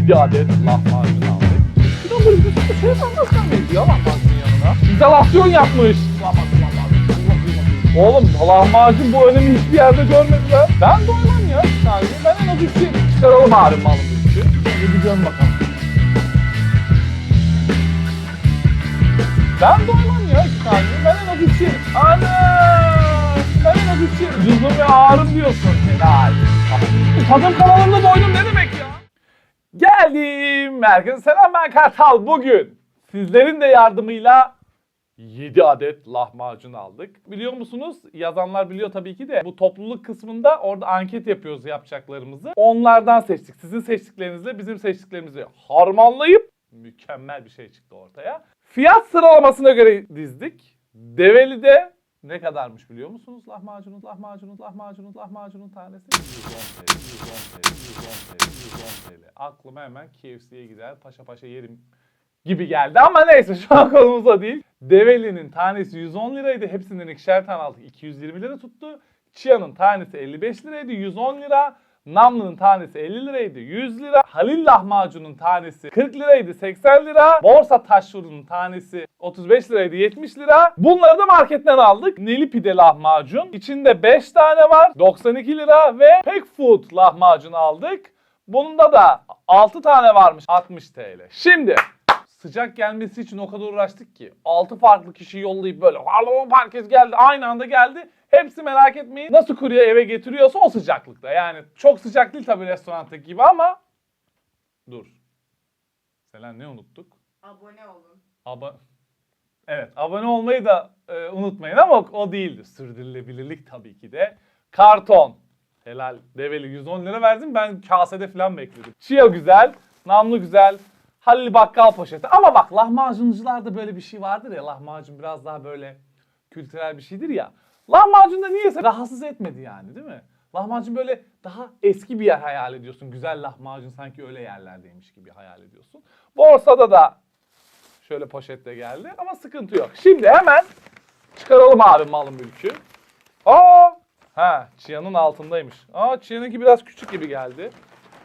7 adet lahmacun aldık. Bir de böyle bir sürü şey anlatkan benziyor lahmacunun yanına. İzolasyon yapmış. Lahmacun, lahmacun, lahmacun. Oğlum lahmacun bu önemi hiçbir yerde görmediler. Ben doymam ya bir tane. Ben en az üçü. Çıkaralım ağrım malım üçü. Hadi bir dön bakalım. Ben doymam ya iki tane. Ben en az üç yerim. Ana! Ben en az üç yerim. Cüzdüm ve ağrım diyorsun. Helal. Tadım kanalında doydum ne demek ya? Geldim. Herkese selam ben Kartal. Bugün sizlerin de yardımıyla 7 adet lahmacun aldık. Biliyor musunuz? Yazanlar biliyor tabii ki de. Bu topluluk kısmında orada anket yapıyoruz yapacaklarımızı. Onlardan seçtik. Sizin seçtiklerinizle bizim seçtiklerimizi harmanlayıp mükemmel bir şey çıktı ortaya. Fiyat sıralamasına göre dizdik. Develi'de ne kadarmış biliyor musunuz? Lahmacunun, lahmacunun, lahmacunun, lahmacunun tanesi 110 TL, 110 TL, 110 TL, 110 TL. Aklıma hemen KFC'ye gider, paşa paşa yerim gibi geldi ama neyse şu an konumuz o değil. Develi'nin tanesi 110 liraydı. Hepsinden ikişer tane aldık. 220 lira tuttu. Chia'nın tanesi 55 liraydı. 110 lira. Namlı'nın tanesi 50 liraydı 100 lira. Halil lahmacunun tanesi 40 liraydı 80 lira. Borsa taşfırının tanesi 35 liraydı 70 lira. Bunları da marketten aldık. Neli pide lahmacun. İçinde 5 tane var 92 lira ve Pek Food lahmacun aldık. Bunda da 6 tane varmış 60 TL. Şimdi sıcak gelmesi için o kadar uğraştık ki 6 farklı kişi yollayıp böyle alo herkes geldi aynı anda geldi. Hepsi merak etmeyin nasıl kurye eve getiriyorsa o sıcaklıkta. Yani çok sıcak değil tabii restorandaki gibi ama dur. Selen ne unuttuk? Abone olun. Aba Evet, abone olmayı da e, unutmayın ama o, değildi. Sürdürülebilirlik tabii ki de. Karton. Helal. Develi 110 lira verdim. Ben kasede falan bekledim. Chia güzel. Namlı güzel. Halil Bakkal poşeti. Ama bak lahmacuncularda böyle bir şey vardır ya. Lahmacun biraz daha böyle kültürel bir şeydir ya. Lahmacun da niyeyse rahatsız etmedi yani değil mi? Lahmacun böyle daha eski bir yer hayal ediyorsun. Güzel lahmacun sanki öyle yerlerdeymiş gibi hayal ediyorsun. Borsada da Şöyle poşette geldi ama sıkıntı yok. Şimdi hemen çıkaralım abi malın mülkü. Aa! Ha, Chia'nın altındaymış. Aa, Chia'nınki biraz küçük gibi geldi.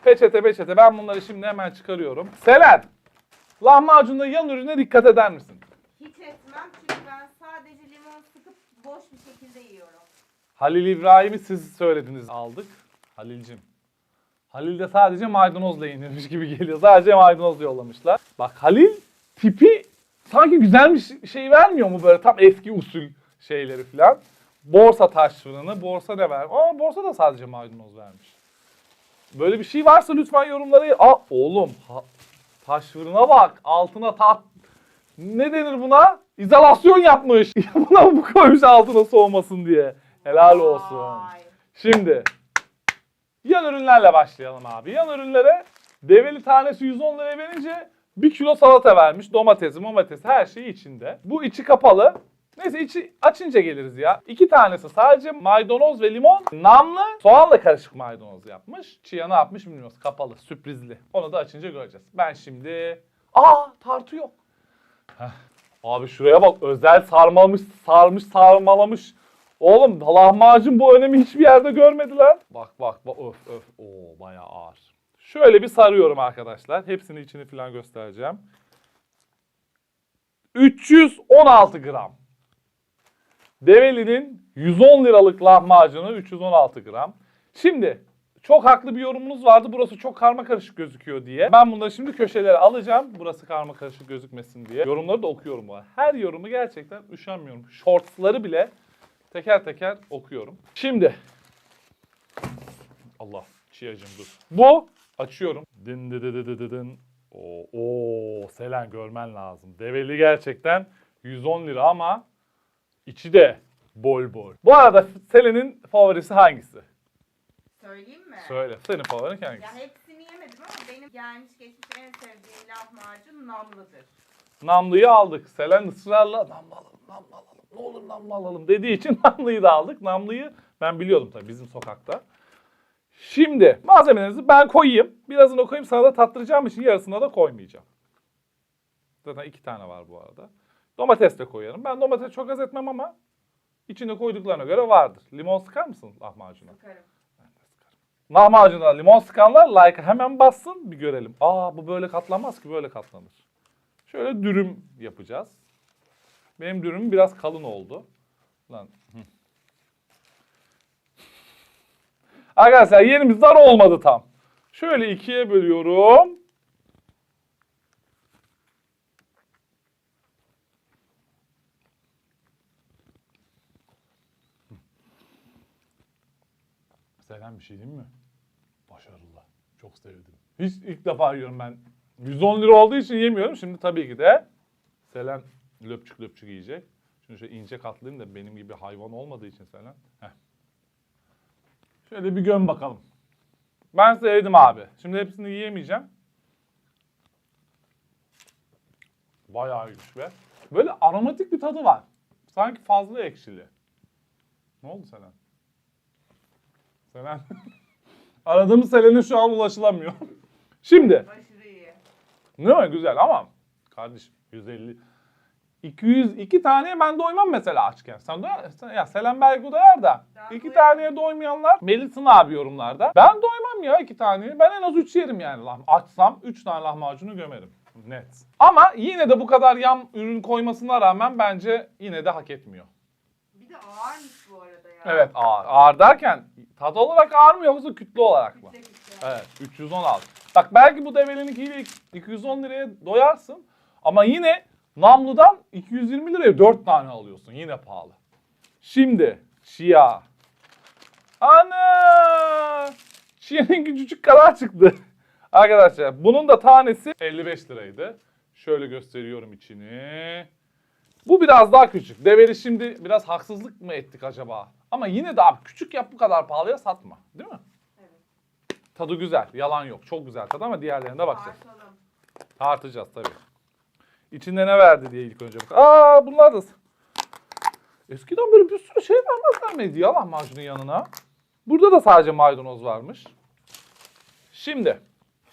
Peçete peçete ben bunları şimdi hemen çıkarıyorum. Selen! Lahmacunda yan ürüne dikkat eder misin? Hiç etmem çünkü ben sadece limon sıkıp boş bir şekilde yiyorum. Halil İbrahim'i siz söylediniz aldık. Halil'cim. Halil de sadece maydanozla yenilmiş gibi geliyor. Sadece maydanoz yollamışlar. Bak Halil tipi sanki güzelmiş şey vermiyor mu böyle tam eski usul şeyleri falan. Borsa taş fırını. Borsa ne ver? Aa borsa da sadece maydanoz vermiş. Böyle bir şey varsa lütfen yorumlara. Aa oğlum ha, taş fırına bak. Altına tat ne denir buna? İzolasyon yapmış. buna bu koymuş altına soğumasın diye. Helal olsun. Vay. Şimdi yan ürünlerle başlayalım abi. Yan ürünlere develi tanesi 110 liraya verince 1 kilo salata vermiş. Domatesi, domatesi her şey içinde. Bu içi kapalı. Neyse içi açınca geliriz ya. İki tanesi sadece maydanoz ve limon. Namlı soğanla karışık maydanoz yapmış. Chia ne yapmış bilmiyoruz. Kapalı, sürprizli. Onu da açınca göreceğiz. Ben şimdi... Aa tartı yok. Heh. Abi şuraya bak özel sarmamış, sarmış, sarmalamış. Oğlum lahmacun bu önemi hiçbir yerde görmediler. Bak bak bak öf öf. Oo bayağı ağır. Şöyle bir sarıyorum arkadaşlar. Hepsini içini falan göstereceğim. 316 gram. Develi'nin 110 liralık lahmacunu 316 gram. Şimdi çok haklı bir yorumunuz vardı. Burası çok karma karışık gözüküyor diye. Ben bunları şimdi köşelere alacağım. Burası karma karışık gözükmesin diye. Yorumları da okuyorum bu. Her yorumu gerçekten üşenmiyorum. Shortsları bile teker teker okuyorum. Şimdi Allah çiyacım dur. Bu açıyorum. Din dı dı dı dın. Oo, oo, Selen görmen lazım. Develi gerçekten 110 lira ama içi de bol bol. Bu arada Selen'in favorisi hangisi? Söyleyeyim mi? Söyle. Senin favorin hangisi? Ya hepsini yemedim ama benim gelmiş geçmiş en sevdiğim lahmacun namlıdır. Namlıyı aldık. Selen ısrarla namlı alalım, namlı alalım. Ne olur namlı alalım dediği için namlıyı da aldık. Namlıyı ben biliyordum tabii bizim sokakta. Şimdi malzemelerinizi ben koyayım. Birazını koyayım sana da tattıracağım için yarısına da koymayacağım. Zaten iki tane var bu arada. Domates de koyarım. Ben domates çok az etmem ama içine koyduklarına göre vardır. Limon sıkar mısın lahmacuna? Sıkarım. Lahmacuna limon sıkanlar like hemen bassın bir görelim. Aa bu böyle katlanmaz ki böyle katlanır. Şöyle dürüm yapacağız. Benim dürümüm biraz kalın oldu. Lan. Arkadaşlar yerimiz dar olmadı tam. Şöyle ikiye bölüyorum. Selen bir şey değil mi? Başarılı. Çok sevdim. Hiç ilk defa yiyorum ben. 110 lira olduğu için yemiyorum. Şimdi tabii ki de Selen löpçük löpçük yiyecek. Şunu şöyle ince katlayayım da benim gibi hayvan olmadığı için Selen. Heh. Şöyle bir göm bakalım. Ben sevdim abi. Şimdi hepsini yiyemeyeceğim. Bayağı iyiymiş be. Böyle aromatik bir tadı var. Sanki fazla ekşili. Ne oldu Selen? Selen. Aradığımız Selen'e şu an ulaşılamıyor. Şimdi. Aşırı iyi. Değil mi? Güzel ama kardeşim 150 202 taneye ben doymam mesela açken. Sen doyar, sen- ya Selen belki doyar da. Ben iki doyarım. taneye doymayanlar belirsin abi yorumlarda. Ben doymam ya iki taneye. Ben en az 3 yerim yani. Açsam 3 tane lahmacunu gömerim. Net. Ama yine de bu kadar yam ürün koymasına rağmen bence yine de hak etmiyor. Bir de ağırmış. Evet ağır. Ağır derken tad olarak ağır mı yoksa kütle olarak mı? Evet 316. Bak belki bu develininkiyle 210 liraya doyarsın ama yine Namlu'dan 220 liraya 4 tane alıyorsun. Yine pahalı. Şimdi Chia. Ana! Chia'nın küçücük kadar çıktı. Arkadaşlar bunun da tanesi 55 liraydı. Şöyle gösteriyorum içini. Bu biraz daha küçük. Develi şimdi biraz haksızlık mı ettik acaba? Ama yine de abi küçük yap bu kadar pahalıya satma. Değil mi? Evet. Tadı güzel. Yalan yok. Çok güzel tadı ama diğerlerine de bakacağız. Tartalım. Tartacağız tabii. İçinde ne verdi diye ilk önce bak. Aa bunlar da... Eskiden böyle bir sürü şey vermezler miydi ya lahmacunun yanına? Burada da sadece maydanoz varmış. Şimdi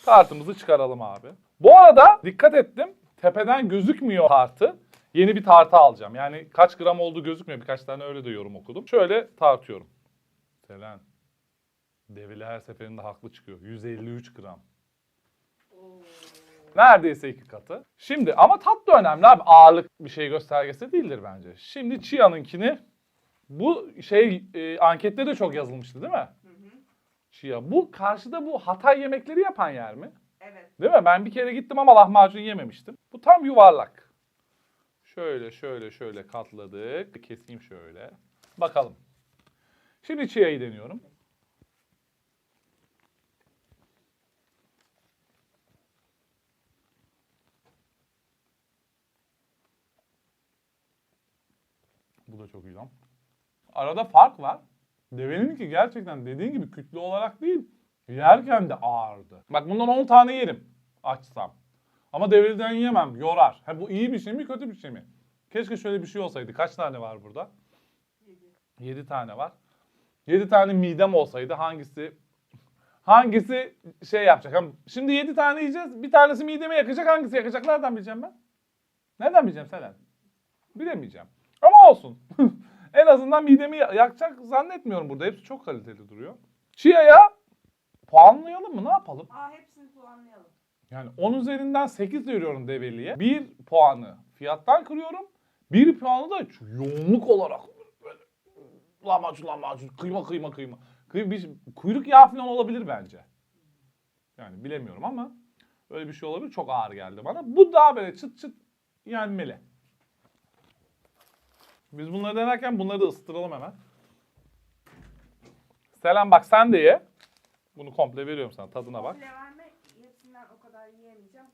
tartımızı çıkaralım abi. Bu arada dikkat ettim. Tepeden gözükmüyor tartı. Yeni bir tartı alacağım. Yani kaç gram olduğu gözükmüyor. Birkaç tane öyle de yorum okudum. Şöyle tartıyorum. Selen. Develi her seferinde haklı çıkıyor. 153 gram. Neredeyse iki katı. Şimdi ama tat da önemli abi. Ağırlık bir şey göstergesi değildir bence. Şimdi Chia'nınkini bu şey e, ankette de çok yazılmıştı değil mi? Hı hı. Chia. Bu karşıda bu Hatay yemekleri yapan yer mi? Evet. Değil mi? Ben bir kere gittim ama lahmacun yememiştim. Bu tam yuvarlak. Şöyle şöyle şöyle katladık. Keseyim şöyle. Bakalım. Şimdi Chia'yı deniyorum. Bu da çok lan. Arada fark var. Deveninki gerçekten dediğin gibi kütle olarak değil. Yerken de ağırdı. Bak bundan 10 tane yerim açsam. Ama develiden yemem. Yorar. Ha, bu iyi bir şey mi kötü bir şey mi? Keşke şöyle bir şey olsaydı. Kaç tane var burada? Yedi. 7 tane var. 7 tane midem olsaydı hangisi hangisi şey yapacak? Hem Şimdi 7 tane yiyeceğiz. Bir tanesi midemi yakacak. Hangisi yakacak? Nereden bileceğim ben? Nereden bileceğim Selen? Bilemeyeceğim. Ama olsun. en azından midemi ya- yakacak zannetmiyorum burada. Hepsi çok kaliteli duruyor. Chia'ya puanlayalım mı? Ne yapalım? Aa hepsini puanlayalım. Yani 10 üzerinden 8 veriyorum Develi'ye. 1 puanı fiyattan kırıyorum. 1 puanı da yoğunluk olarak lahmacun lahmacun kıyma kıyma kıyma. Kıy, bir, kuyruk yağı falan olabilir bence. Yani bilemiyorum ama öyle bir şey olabilir. Çok ağır geldi bana. Bu daha böyle çıt çıt yenmeli. Biz bunları denerken bunları da ısıtıralım hemen. Selam bak sen de ye. Bunu komple veriyorum sana tadına bak. Komple. Yiyemeyeceğim.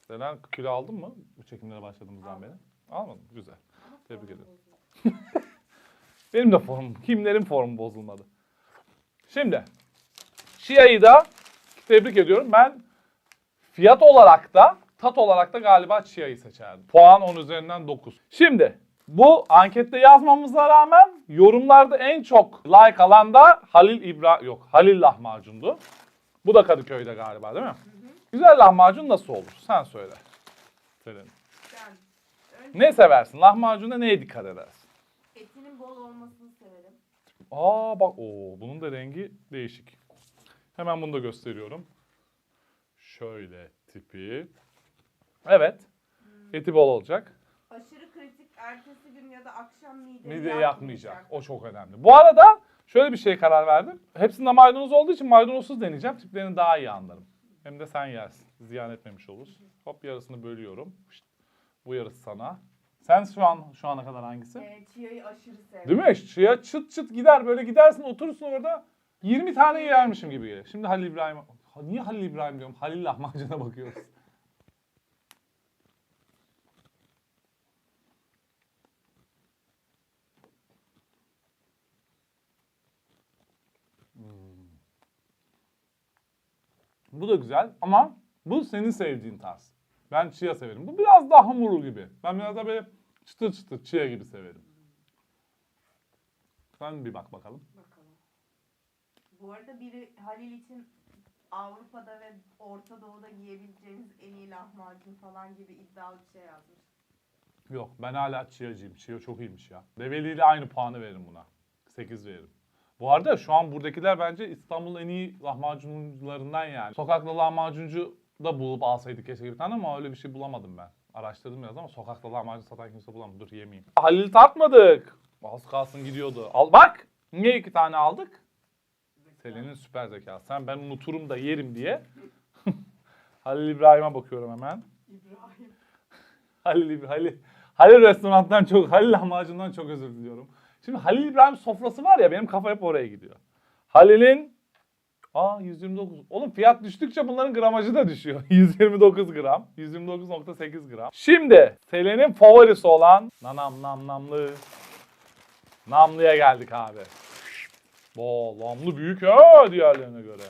Selen kilo aldın mı bu çekimlere başladığımızdan beri? Almadım. Güzel. Ama Tebrik bozuldu. Benim de formum. Kimlerin formu bozulmadı. Şimdi Chia'yı da tebrik ediyorum. Ben fiyat olarak da tat olarak da galiba Chia'yı seçerdim. Puan 10 üzerinden 9. Şimdi bu ankette yazmamıza rağmen yorumlarda en çok like alan da Halil İbra yok Halil lahmacundu. Bu da Kadıköy'de galiba değil mi? Güzel lahmacun nasıl olur? Sen söyle. Önce Ne seversin? Lahmacunda neye dikkat edersin? etinin bol olmasını severim. Aa bak o bunun da rengi değişik. Hemen bunu da gösteriyorum. Şöyle tipi. Evet. Eti bol olacak. Aşırı kritik ertesi gün ya da akşam mideni Mide yakmayacak. yakmayacak. O çok önemli. Bu arada şöyle bir şeye karar verdim. Hepsinde maydanoz olduğu için maydanozsuz deneyeceğim. Tiplerini daha iyi anlarım. Hem de sen yersin. Ziyan etmemiş oluruz. Hop yarısını bölüyorum. Şşt. Bu yarısı sana. Sen şu an şu ana kadar hangisi? Ee, çiyayı aşırı sevdim. Değil mi? Şuraya çıt çıt gider böyle gidersin oturursun orada 20 tane yermişim gibi. Şimdi Halil İbrahim niye Halil İbrahim diyorum? Halil lahmacuna bakıyoruz. Bu da güzel ama bu senin sevdiğin tarz. Ben chia severim. Bu biraz daha hamurlu gibi. Ben biraz da böyle çıtır çıtır chia gibi severim. Sen bir bak bakalım. Bakalım. Bu arada biri Halil için Avrupa'da ve Orta Doğu'da yiyebileceğiniz en iyi lahmacun falan gibi iddialı bir şey yazmış. Yok ben hala Chia'cıyım. Chia çok iyiymiş ya. Develi ile aynı puanı veririm buna. 8 veririm. Bu arada şu an buradakiler bence İstanbul'un en iyi lahmacuncularından yani. Sokakta lahmacuncu da bulup alsaydık keşke bir tane ama öyle bir şey bulamadım ben. Araştırdım biraz ama sokakta lahmacun satan kimse bulamadım. Dur yemeyeyim. Halil tartmadık. Az kalsın gidiyordu. Al bak. Niye iki tane aldık? Selin'in süper zekası. Sen ben unuturum da yerim diye. Halil İbrahim'e bakıyorum hemen. İbrahim. Halil, Halil, Halil restorandan çok, Halil lahmacundan çok özür diliyorum. Şimdi Halil İbrahim sofrası var ya benim kafa hep oraya gidiyor. Halil'in Aa 129. Oğlum fiyat düştükçe bunların gramajı da düşüyor. 129 gram. 129.8 gram. Şimdi Selen'in favorisi olan nanam nam namlı. Namlıya geldik abi. Oo, namlı büyük ha diğerlerine göre.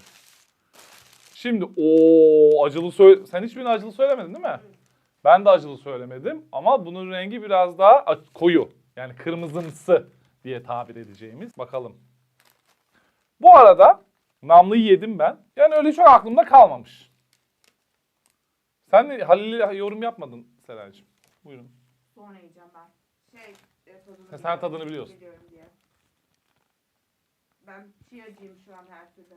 Şimdi o acılı söyle sen hiçbirini acılı söylemedin değil mi? Ben de acılı söylemedim ama bunun rengi biraz daha koyu. Yani kırmızımsı diye tabir edeceğimiz. Bakalım. Bu arada namlıyı yedim ben. Yani öyle çok aklımda kalmamış. Sen de Halil'e yorum yapmadın Selen'cim. Buyurun. Sonra yiyeceğim ben. Şey, e, tadını Ha, sen tadını biliyorsun. Diye. Ben çiyacıyım şu an her türlü.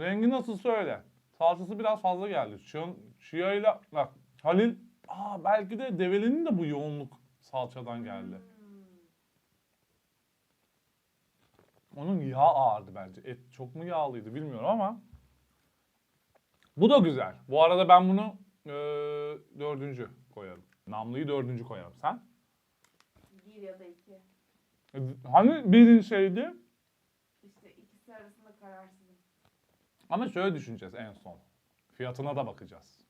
Rengi nasıl söyle. Salçası biraz fazla geldi. Şu Chia ile bak Halil aa belki de develinin de bu yoğunluk salçadan geldi. Hmm. Onun yağ ağırdı bence. Et çok mu yağlıydı bilmiyorum ama. Bu da güzel. Bu arada ben bunu eee, dördüncü koyarım. Namlıyı dördüncü koyarım. Sen? Bir ya da iki. E, Hani birin şeydi? İşte ikisi arasında kararsızım. Ama şöyle düşüneceğiz en son. Fiyatına da bakacağız.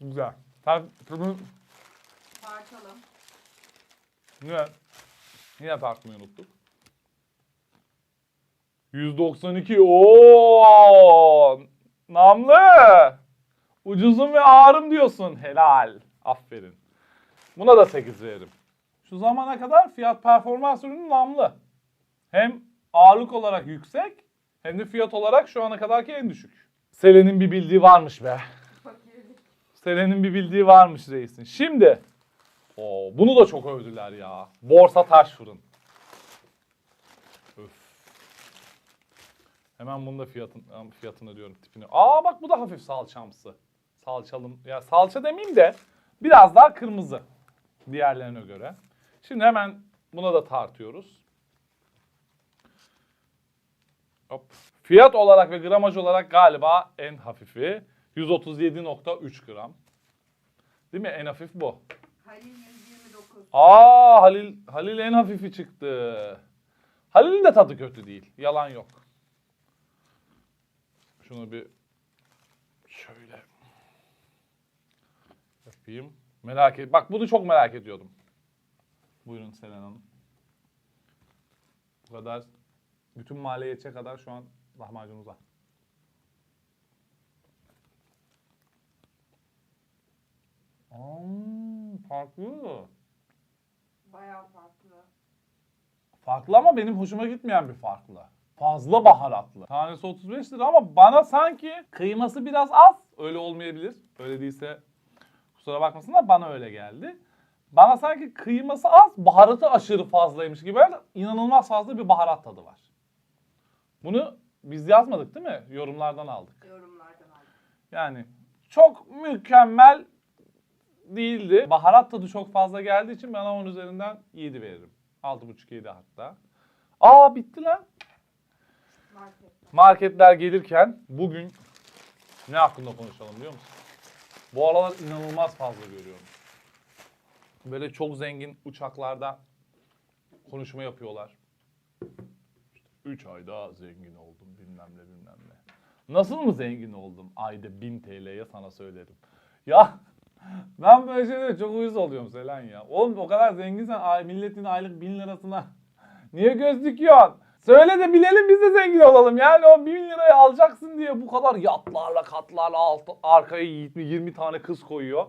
Güzel. Sen tadını Tartalım. ne? Yine tartmayı unuttuk. 192. Oo! Namlı. Ucuzum ve ağırım diyorsun. Helal. Aferin. Buna da 8 veririm. Şu zamana kadar fiyat performans ürünü namlı. Hem ağırlık olarak yüksek hem de fiyat olarak şu ana kadarki en düşük. Selen'in bir bildiği varmış be. Selen'in bir bildiği varmış reisin. Şimdi o bunu da çok övdüler ya. Borsa taş fırın. Öf. Hemen bunu da fiyatın fiyatını diyorum tipini. Aa bak bu da hafif salçamsı. Salçalım. Ya salça demeyeyim de biraz daha kırmızı diğerlerine göre. Şimdi hemen buna da tartıyoruz. Hop. Fiyat olarak ve gramaj olarak galiba en hafifi 137.3 gram. Değil mi? En hafif bu. Halil 129. Aa Halil Halil en hafifi çıktı. Halil'in de tadı kötü değil. Yalan yok. Şunu bir şöyle yapayım. Merak et. Bak bunu çok merak ediyordum. Buyurun Selen Hanım. Bu kadar bütün yetecek kadar şu an lahmacunumuz var. Aa, farklı. Bayağı farklı. Farklı ama benim hoşuma gitmeyen bir farklı. Fazla baharatlı. Tanesi 35 lira ama bana sanki kıyması biraz az. Öyle olmayabilir. Öyle değilse Kusura bakmasınlar bana öyle geldi. Bana sanki kıyması az, baharatı aşırı fazlaymış gibi böyle inanılmaz fazla bir baharat tadı var. Bunu biz yazmadık değil mi? Yorumlardan aldık. Yorumlardan aldım. Yani çok mükemmel değildi. Baharat tadı çok fazla geldiği için ben onun üzerinden 7 veririm. 6.5-7 hatta. Aa bitti lan. Marketler gelirken bugün ne hakkında konuşalım biliyor musun? Bu aralar inanılmaz fazla görüyorum. Böyle çok zengin uçaklarda konuşma yapıyorlar. 3 ayda zengin oldum bilmem ne bilmem ne. Nasıl mı zengin oldum? Ayda 1000 TL'ye sana söylerim. Ya ben böyle şeylere çok uyuz oluyorum Selen ya. Oğlum o kadar zenginsen ay, milletin aylık 1000 lirasına niye göz dikiyorsun? Söyle de bilelim biz de zengin olalım. Yani o 1000 lirayı alacaksın diye bu kadar yatlarla katlarla alt, arkaya 20, 20 tane kız koyuyor.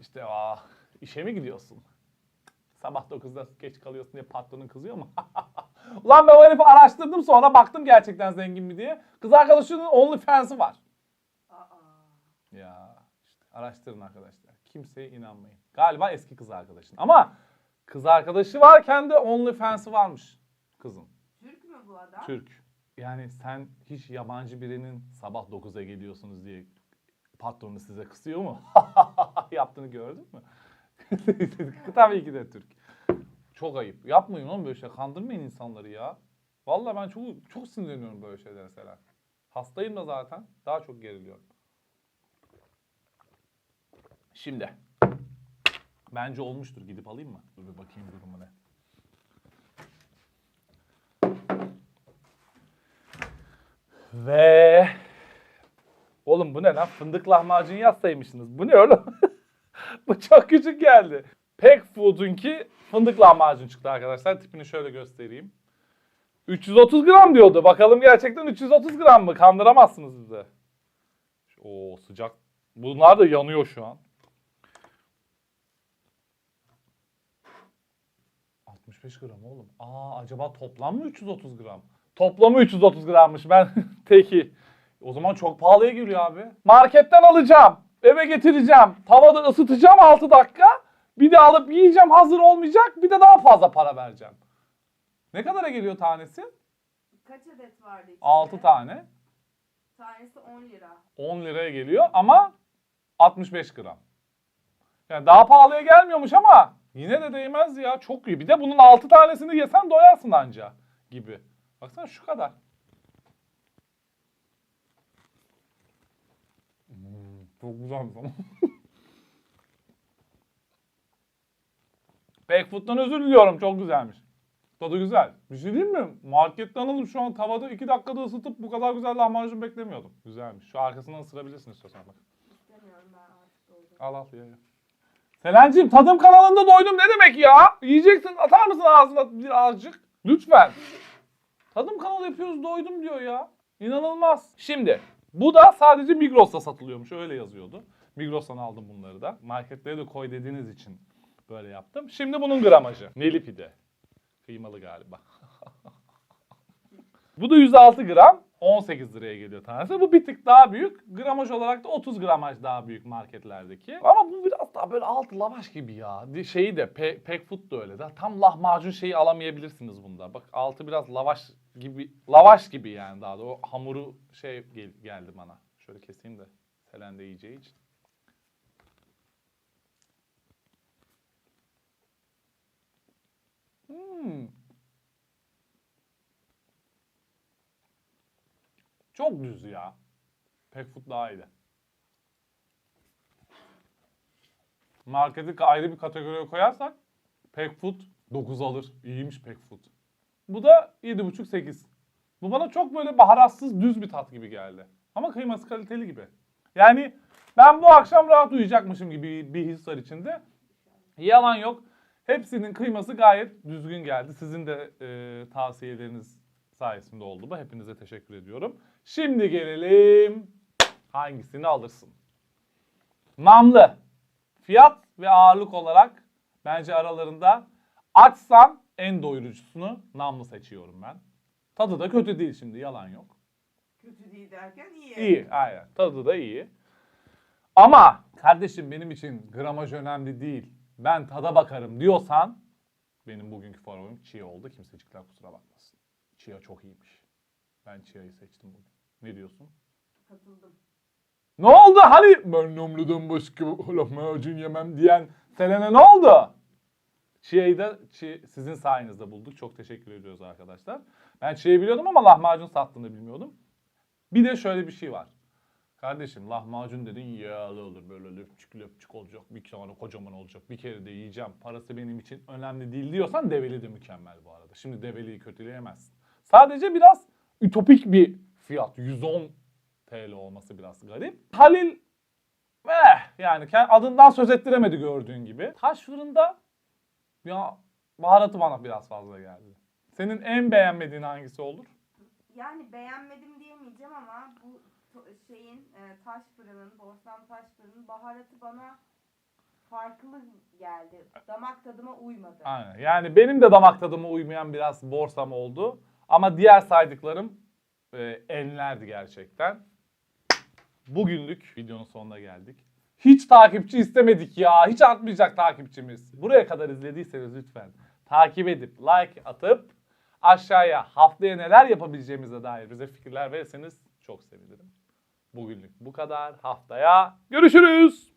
İşte ah işe mi gidiyorsun? Sabah 9'da geç kalıyorsun diye patronun kızıyor mu? Ulan ben o herifi araştırdım sonra baktım gerçekten zengin mi diye. Kız arkadaşının OnlyFans'ı var. Aa. Ya araştırın arkadaşlar. Kimseye inanmayın. Galiba eski kız arkadaşın. Ama kız arkadaşı varken de OnlyFans'ı varmış kızın. Türk mü bu adam? Türk. Yani sen hiç yabancı birinin sabah 9'a geliyorsunuz diye patronu size kısıyor mu? Yaptığını gördün mü? Tabii ki de Türk. Çok ayıp. Yapmayın oğlum böyle şey. Kandırmayın insanları ya. Vallahi ben çok çok sinirleniyorum böyle şeylere mesela. Hastayım da zaten. Daha çok geriliyorum. Şimdi. Bence olmuştur. Gidip alayım mı? Dur bir bakayım durumu ne. Ve Oğlum bu ne lan? Fındık lahmacun yazsaymışsınız. Bu ne oğlum? bu çok küçük geldi. Pek Food'unki fındık lahmacun çıktı arkadaşlar. Tipini şöyle göstereyim. 330 gram diyordu. Bakalım gerçekten 330 gram mı? Kandıramazsınız bizi. Oo sıcak. Bunlar da yanıyor şu an. 65 gram oğlum. Aa acaba toplam mı 330 gram? Toplamı 330 grammış. Ben teki. O zaman çok pahalıya geliyor abi. Marketten alacağım. Eve getireceğim. Tavada ısıtacağım 6 dakika. Bir de alıp yiyeceğim hazır olmayacak. Bir de daha fazla para vereceğim. Ne kadara geliyor tanesi? Kaç adet vardı içinde? 6 tane. Tanesi 10 lira. 10 liraya geliyor ama 65 gram. Yani daha pahalıya gelmiyormuş ama yine de değmez ya. Çok iyi. Bir de bunun 6 tanesini yesen doyarsın anca gibi. Baksana şu kadar. Hmm, çok güzelmiş ama. Backfoot'tan özür diliyorum. Çok güzelmiş. Tadı güzel. Bir şey diyeyim mi? Marketten alıp şu an tavada 2 dakikada ısıtıp bu kadar güzel lahmacun beklemiyordum. Güzelmiş. Şu arkasından ısırabilirsin istiyorsan bak. İstemiyorum ben artık. Al al ye ye. Selen'cim tadım kanalında doydum ne demek ya? Yiyeceksin atar mısın ağzına birazcık? Lütfen. Tadım kanalı yapıyoruz doydum diyor ya. İnanılmaz. Şimdi bu da sadece Migros'ta satılıyormuş öyle yazıyordu. Migros'tan aldım bunları da. Marketlere de koy dediğiniz için böyle yaptım. Şimdi bunun gramajı. Neli pide. Kıymalı galiba. Bu da 106 gram. 18 liraya geliyor tanesi. Bu bir tık daha büyük. Gramaj olarak da 30 gramaj daha büyük marketlerdeki. Ama bu biraz daha böyle altı lavaş gibi ya. Şeyi de pe pek food da öyle. de. Tam lahmacun şeyi alamayabilirsiniz bunda. Bak altı biraz lavaş gibi. Lavaş gibi yani daha da. O hamuru şey gel- geldi bana. Şöyle keseyim de Selen de yiyeceği için. Hmm. Çok düz ya. Pek food daha iyiydi. Marketi ayrı bir kategoriye koyarsak Pek food 9 alır. İyiymiş Pek food. Bu da 7,5-8. Bu bana çok böyle baharatsız düz bir tat gibi geldi. Ama kıyması kaliteli gibi. Yani ben bu akşam rahat uyuyacakmışım gibi bir his var içinde. Yalan yok. Hepsinin kıyması gayet düzgün geldi. Sizin de e, tavsiyeleriniz sayesinde oldu bu. Hepinize teşekkür ediyorum. Şimdi gelelim hangisini alırsın? Namlı. Fiyat ve ağırlık olarak bence aralarında açsan en doyurucusunu namlı seçiyorum ben. Tadı da kötü değil şimdi yalan yok. Kötü değil derken iyi. İyi aynen tadı da iyi. Ama kardeşim benim için gramaj önemli değil. Ben tada bakarım diyorsan benim bugünkü favorim chia oldu. Kimsecikler kusura bakmasın. Chia çok iyiymiş. Ben chia'yı seçtim bugün. Ne diyorsun? Katıldım. Ne oldu? Hani ben namludan başka lahmacun yemem diyen Selene ne oldu? Chia'yı da Chi- sizin sayenizde bulduk. Çok teşekkür ediyoruz arkadaşlar. Ben Chia'yı biliyordum ama lahmacun sattığını bilmiyordum. Bir de şöyle bir şey var. Kardeşim lahmacun dedin yağlı olur böyle löpçük löpçük olacak. Bir tane kocaman olacak. Bir kere de yiyeceğim. Parası benim için önemli değil diyorsan develi de mükemmel bu arada. Şimdi develiyi kötüleyemezsin. Sadece biraz ütopik bir fiyat. 110 TL olması biraz garip. Halil eh, yani adından söz ettiremedi gördüğün gibi. Taş fırında ya baharatı bana biraz fazla geldi. Senin en beğenmediğin hangisi olur? Yani beğenmedim diyemeyeceğim ama bu şeyin e, taş fırının, borsan taş fırının baharatı bana farklı geldi. Damak tadıma uymadı. Aynen. Yani benim de damak tadıma uymayan biraz borsam oldu. Ama diğer saydıklarım e, enlerdi gerçekten. Bugünlük videonun sonuna geldik. Hiç takipçi istemedik ya. Hiç artmayacak takipçimiz. Buraya kadar izlediyseniz lütfen takip edip like atıp aşağıya haftaya neler yapabileceğimize dair bize fikirler verirseniz çok sevinirim. Bugünlük bu kadar. Haftaya görüşürüz.